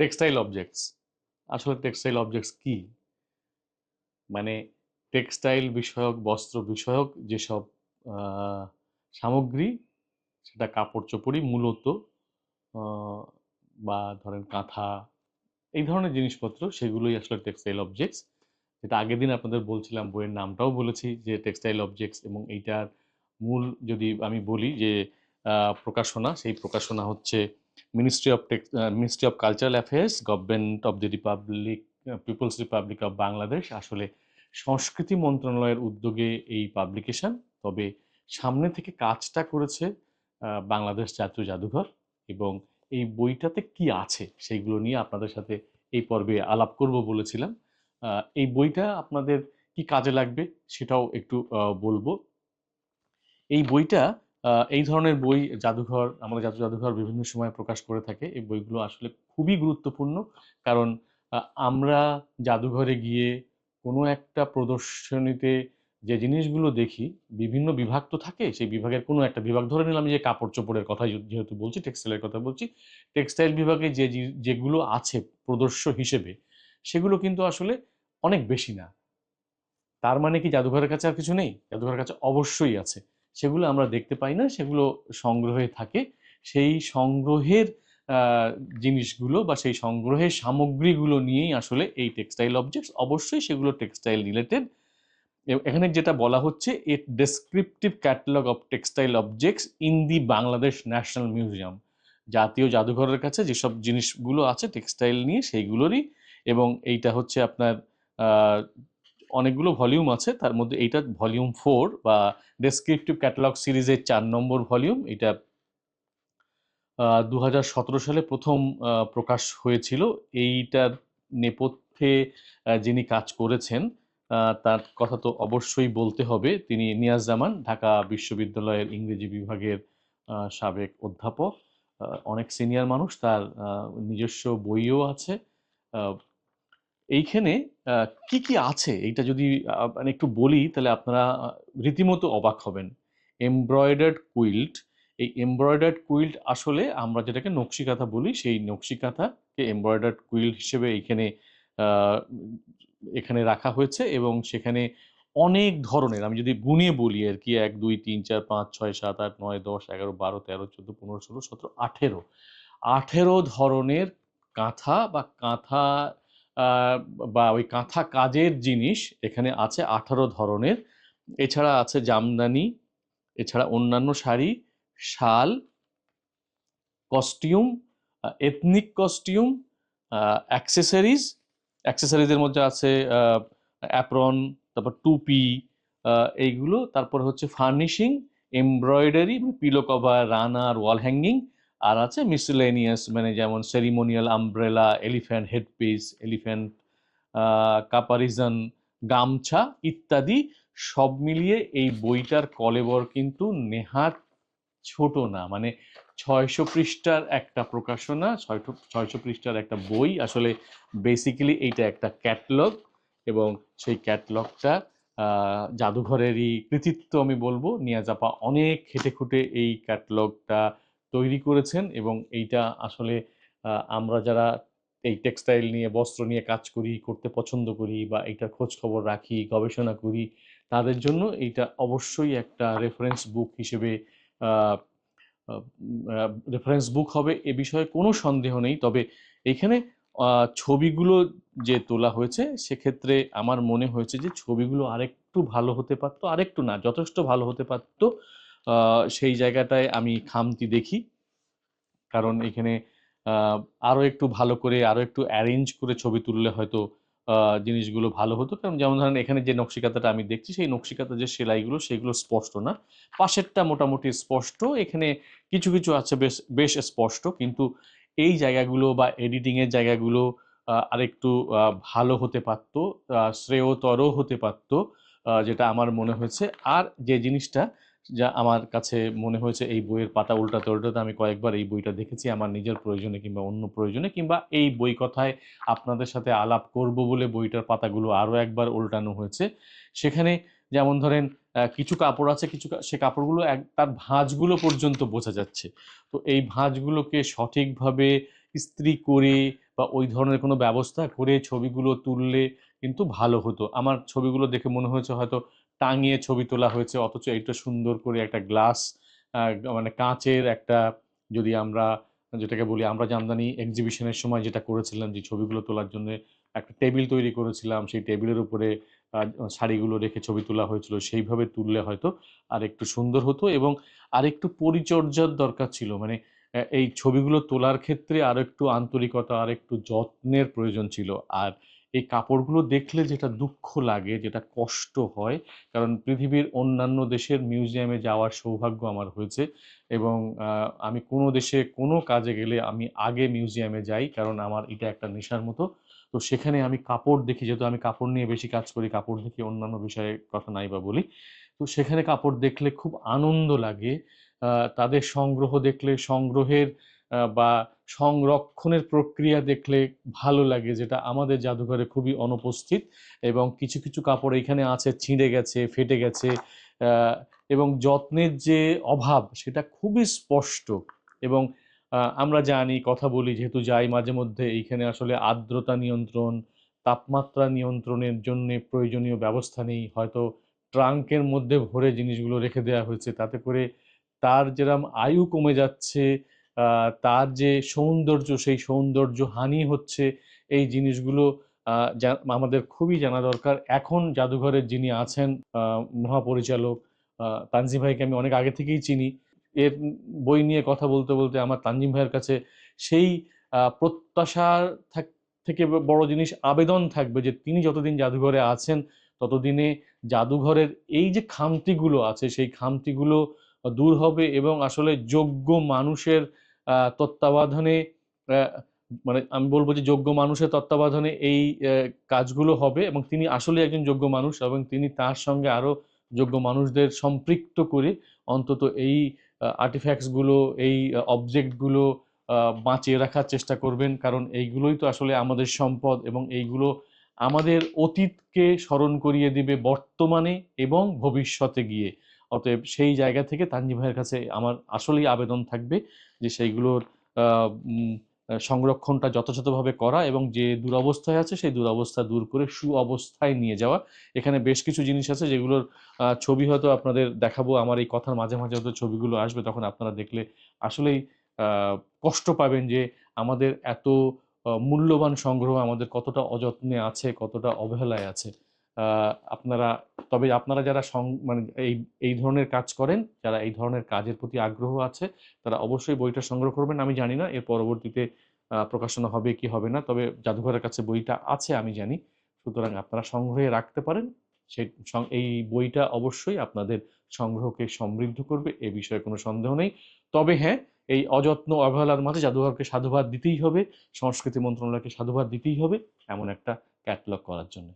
Textile objects আসলে textile objects কি? মানে টেক্সটাইল বিষয়ক, বস্ত্র বিষয়ক যেসব সামগ্রী, সেটা কাপড় চোপড়ই মূলত বা ধরেন কাঁথা, এই ধরনের জিনিসপত্র, সেগুলোই আসলে টেক্সটাইল অবজেক্টস যেটা আগের দিন আপনাদের বলছিলাম, বইয়ের নামটাও বলেছি যে টেক্সটাইল অবজেক্টস এবং এইটার মূল যদি আমি বলি যে প্রকাশনা, সেই প্রকাশনা হচ্ছে ministry of text ministry of cultural affairs government of the republic people's republic of Bangladesh আসলে সংস্কৃতি মন্ত্রণালয়ের উদ্যোগে এই পাবলিকেশন তবে সামনে থেকে কাজটা করেছে বাংলাদেশ জাতীয় জাদুঘর এবং এই বইটাতে কি আছে সেইগুলো নিয়ে আপনাদের সাথে এই পর্বে আলাপ করব বলেছিলাম। এই বইটা আপনাদের কি কাজে লাগবে সেটাও একটু বলব। এই বইটা এই ধরনের বই জাদুঘর, আমাদের জাতীয় জাদুঘর বিভিন্ন সময় প্রকাশ করে থাকে। এই বইগুলো আসলে খুবই গুরুত্বপূর্ণ। কারণ আমরা জাদুঘরে গিয়ে কোনো একটা প্রদর্শনীতে যে জিনিসগুলো দেখি, বিভিন্ন বিভাগ তো থাকে, সেই বিভাগের কোনো একটা বিভাগ ধরে নিলাম যে কাপড় চোপড়ের কথা যেহেতু বলছি, টেক্সটাইলের কথা বলছি, টেক্সটাইল বিভাগে যে যেগুলো আছে প্রদর্শ হিসেবে, সেগুলো কিন্তু আসলে অনেক বেশি না। তার মানে কি জাদুঘরের কাছে আর কিছু নেই? জাদুঘরের কাছে অবশ্যই আছে। সেগুলো আমরা দেখতে পাই না, সেগুলো সংগ্রহে থাকে। সেই সংগ্রহের জিনিসগুলো বা সেই সংগ্রহের সামগ্রীগুলো নিয়েই আসলে এই টেক্সটাইল অবজেক্টস অবশ্যই সেগুলো টেক্সটাইল রিলেটেড এখানে যেটা বলা হচ্ছে, a descriptive catalogue of textile objects in the Bangladesh national museum জাতীয় জাদুঘরের কাছে যেসব জিনিসগুলো আছে টেক্সটাইল নিয়ে, সেইগুলোরই। এবং এইটা হচ্ছে আপনার অনেকগুলো ভলিউম আছে, তার মধ্যে এইটা ভলিউম ফোর বা ডেসক্রিপটিভ ক্যাটালগ সিরিজের চার নম্বর ভলিউম, এটা দু হাজার সতেরো সালে প্রথম প্রকাশ হয়েছিল। এইটার নেপথ্যে যিনি কাজ করেছেন তার কথা তো অবশ্যই বলতে হবে। তিনি নিয়াজ জামান, ঢাকা বিশ্ববিদ্যালয়ের ইংরেজি বিভাগের সাবেক অধ্যাপক। অনেক সিনিয়র মানুষ, তার নিজস্ব বইও আছে। এইখানে কি কি আছে? এইটা যদি মানে একটু বলি, তাহলে আপনারা রীতিমতো অবাক হবেন। এমব্রয়ডার্ড কুইল্ট এই এমব্রয়ডার্ড কুইল্ট আসলে আমরা যেটাকে নকশি কাঁথা বলি, সেই নকশি কাঁথাকে এমব্রয়ডার্ড কুইল্ট হিসেবে এইখানে এখানে রাখা হয়েছে এবং সেখানে অনেক ধরনের, আমি যদি গুনিয়ে বলি আর কি, এক, দুই, তিন, চার, পাঁচ, ছয়, সাত, আট, নয়, দশ, এগারো, বারো, তেরো, চোদ্দ, পনেরো, ষোলো, সতেরো, আঠেরো। আঠেরো ধরনের কাঁথা বা কাঁথা বা ওই কাঁথা কাজের জিনিস এখানে আছে আঠারো ধরনের। এছাড়া আছে জামদানি, এছাড়া অন্যান্য sari, shawl costume ethnic costume accessories অ্যাক্সেসরিজের মধ্যে আছে অ্যাপ্রন তারপর টুপি এইগুলো। তারপর হচ্ছে furnishing embroidery pillow cover runner wall hanging আর আছে মিসলেনিয়াস মানে যেমন ceremonial umbrella elephant headpiece elephant caparison গামছা ইত্যাদি সব মিলিয়ে এই বইটার কলেবর কিন্তু নেহাত ছোট না। মানে ছয়শো পৃষ্ঠার একটা প্রকাশনা ছয়শো পৃষ্ঠার একটা বই। আসলে বেসিক্যালি এইটা একটা ক্যাটলগ এবং সেই ক্যাটলগটা জাদুঘরেরই কৃতিত্ব আমি বলব। নিয়াজাপা অনেক খেটে খুঁটে এই ক্যাটলগটা তৈরি করেছেন এবং এইটা আসলে আমরা যারা এই টেক্সটাইল নিয়ে, বস্ত্র নিয়ে কাজ করি, করতে পছন্দ করি বা এইটার খোঁজ খবর রাখি, গবেষণা করি, তাদের জন্য এইটা অবশ্যই একটা রেফারেন্স বুক হিসেবে রেফারেন্স বুক হবে। এ বিষয়ে কোনো সন্দেহ নেই। তবে এখানে ছবিগুলো যে তোলা হয়েছে, সেক্ষেত্রে আমার মনে হয়েছে যে, ছবিগুলো আরেকটু ভালো হতে পারতো, আরেকটু না, যথেষ্ট ভালো হতে পারতো। সেই জায়গাটায় আমি খামতি দেখি। কারণ এখানে আহ, আরও একটু ভালো করে আরও একটু অ্যারেঞ্জ করে ছবি তুললে হয়তো জিনিসগুলো ভালো হতো। কারণ যেমন ধরেন এখানে যে নকশিকাতাটা আমি দেখছি সেই নকশিকাতা যে সেলাইগুলো সেগুলো স্পষ্ট না। পাশেরটা মোটামুটি স্পষ্ট। এখানে কিছু কিছু আছে বেশ বেশ স্পষ্ট। কিন্তু এই জায়গাগুলো বা এডিটিং এর জায়গাগুলো আরেকটু ভালো হতে পারতো আহ, শ্রেয়তর হতে পারতো যেটা আমার মনে হয়েছে। আর যে জিনিসটা যা আমার কাছে মনে হয়েছে এই বইয়ের পাতা উল্টাতে উল্টাতে আমি কয়েকবার এই বইটা দেখেছি, আমার নিজের প্রয়োজনে কিংবা অন্য প্রয়োজনে কিংবা এই বই কথায় আপনাদের সাথে আলাপ করব বলে বইটার পাতাগুলো আরও একবার উল্টানো হয়েছে। সেখানে যেমন ধরেন কিছু কাপড় আছে, কিছু সে কাপড়গুলো এক, তার ভাঁজগুলো পর্যন্ত বোঝা যাচ্ছে। তো এই ভাঁজগুলোকে সঠিকভাবে ইস্ত্রি করে বা ওই ধরনের কোনো ব্যবস্থা করে ছবিগুলো তুললে কিন্তু ভালো হতো। আমার ছবিগুলো দেখে মনে হয়েছে হয়তো টাঙিয়ে ছবি তোলা হয়েছে, অথচ এইটা সুন্দর করে একটা গ্লাস মানে কাঁচের একটা যদি আমরা যেটাকে বলি, আমরা জামদানি এক্সিবিশনের সময় যেটা করেছিলাম যে ছবিগুলো তোলার জন্য একটা টেবিল তৈরি করেছিলাম, সেই টেবিলের উপরে শাড়িগুলো রেখে ছবি তোলা হয়েছিল, সেইভাবে তুললে হয়তো আর একটু সুন্দর হতো এবং আর একটু পরিচর্যার দরকার ছিল। মানে এই ছবিগুলো তোলার ক্ষেত্রে আর একটু আন্তরিকতা আর একটু যত্নের প্রয়োজন ছিল। আর এই কাপড়গুলো দেখলে যেটা দুঃখ লাগে, যেটা কষ্ট হয়, কারণ পৃথিবীর অন্যান্য দেশের মিউজিয়ামে যাওয়ার সৌভাগ্য আমার হয়েছে এবং আমি কোনো দেশে কোনো কাজে গেলে আমি আগে মিউজিয়ামে যাই, কারণ আমার এটা একটা নেশার মতো। তো সেখানে আমি কাপড় দেখি, যেহেতু আমি কাপড় নিয়ে বেশি কাজ করি, কাপড় দেখি অন্যান্য বিষয়ে কথা নাই বা বলি। তো সেখানে কাপড় দেখলে খুব আনন্দ লাগে তাদের সংগ্রহ দেখলে সংগ্রহের বা সংরক্ষণের প্রক্রিয়া দেখলে ভালো লাগে, যেটা আমাদের জাদুঘরে খুবই অনুপস্থিত এবং কিছু কিছু কাপড় এখানে আছে, ছিঁড়ে গেছে, ফেটে গেছে এবং যত্নের যে অভাব সেটা খুবই স্পষ্ট এবং আমরা জানি, কথা বলি, যেহেতু যাই মাঝে মধ্যে, এইখানে আসলে আর্দ্রতা নিয়ন্ত্রণ, তাপমাত্রা নিয়ন্ত্রণের জন্য প্রয়োজনীয় ব্যবস্থা নেই, হয়তো ট্রাঙ্কের মধ্যে ভরে জিনিসগুলো রেখে দেওয়া হয়েছে, তাতে করে তার যেরম আয়ু কমে যাচ্ছে তার যে সৌন্দর্য, সেই সৌন্দর্য হানি হচ্ছে এই জিনিসগুলো আমাদের খুবই জানা দরকার। এখন জাদুঘরের যিনি আছেন মহাপরিচালক তানজিম ভাইকে আমি অনেক আগে থেকেই চিনি। এর বই নিয়ে কথা বলতে বলতে আমার তানজিম ভাইয়ের কাছে সেই প্রত্যাশার থাক- বড় জিনিস আবেদন থাকবে যে তিনি যতদিন জাদুঘরে আছেন, ততদিনে জাদুঘরের এই যে খামতিগুলো আছে, সেই খামতিগুলো দূর হবে এবং আসলে যোগ্য মানুষের তত্ত্বাবধানে মানে আমি বলব যে যোগ্য মানুষের তত্ত্বাবধানে এই কাজগুলো হবে এবং তিনি আসলে একজন যোগ্য মানুষ এবং তিনি তার সঙ্গে আরও যোগ্য মানুষদের সম্পৃক্ত করে অন্তত এই আর্টিফ্যাক্টসগুলো এই অবজেক্টগুলো বাঁচিয়ে রাখার চেষ্টা করবেন। কারণ এইগুলোই তো আসলে আমাদের সম্পদ এবং এইগুলো আমাদের অতীতকে স্মরণ করিয়ে দিবে বর্তমানে এবং ভবিষ্যতে গিয়ে। অতএব সেই জায়গা থেকে তানজি ভাইয়ের কাছে আমার আসলেই আবেদন থাকবে যে সেইগুলোর সংরক্ষণটা যথাযথভাবে করা এবং যে দুরবস্থায় আছে সেই দুরবস্থা দূর করে সু অবস্থায় নিয়ে যাওয়া। এখানে বেশ কিছু জিনিস আছে যেগুলোর ছবি হয়তো আপনাদের দেখাবো। আমার এই কথার মাঝে মাঝে হয়তো ছবিগুলো আসবে তখন আপনারা দেখলে আসলেই কষ্ট পাবেন যে আমাদের এত মূল্যবান সংগ্রহ আমাদের কতটা অযত্নে আছে, কতটা অবহেলায় আছে। আপনারা, তবে আপনারা যারা মানে এই এই ধরনের কাজ করেন, যারা এই ধরনের কাজের প্রতি আগ্রহ আছে, তারা অবশ্যই বইটা সংগ্রহ করবেন। আমি জানি না এর পরবর্তীতে প্রকাশনা হবে কি হবে না, তবে জাদুঘরের কাছে বইটা আছে আমি জানি। সুতরাং আপনারা সংগ্রহে রাখতে পারেন। সেই এই বইটা অবশ্যই আপনাদের সংগ্রহকে সমৃদ্ধ করবে, এ বিষয়ে কোনো সন্দেহ নেই। তবে হ্যাঁ এই অযত্ন অবহেলার মাঝে জাদুঘরকে সাধুবাদ দিতেই হবে, সংস্কৃতি মন্ত্রণালয়কে সাধুবাদ দিতেই হবে, এমন একটা ক্যাটলগ করার জন্য।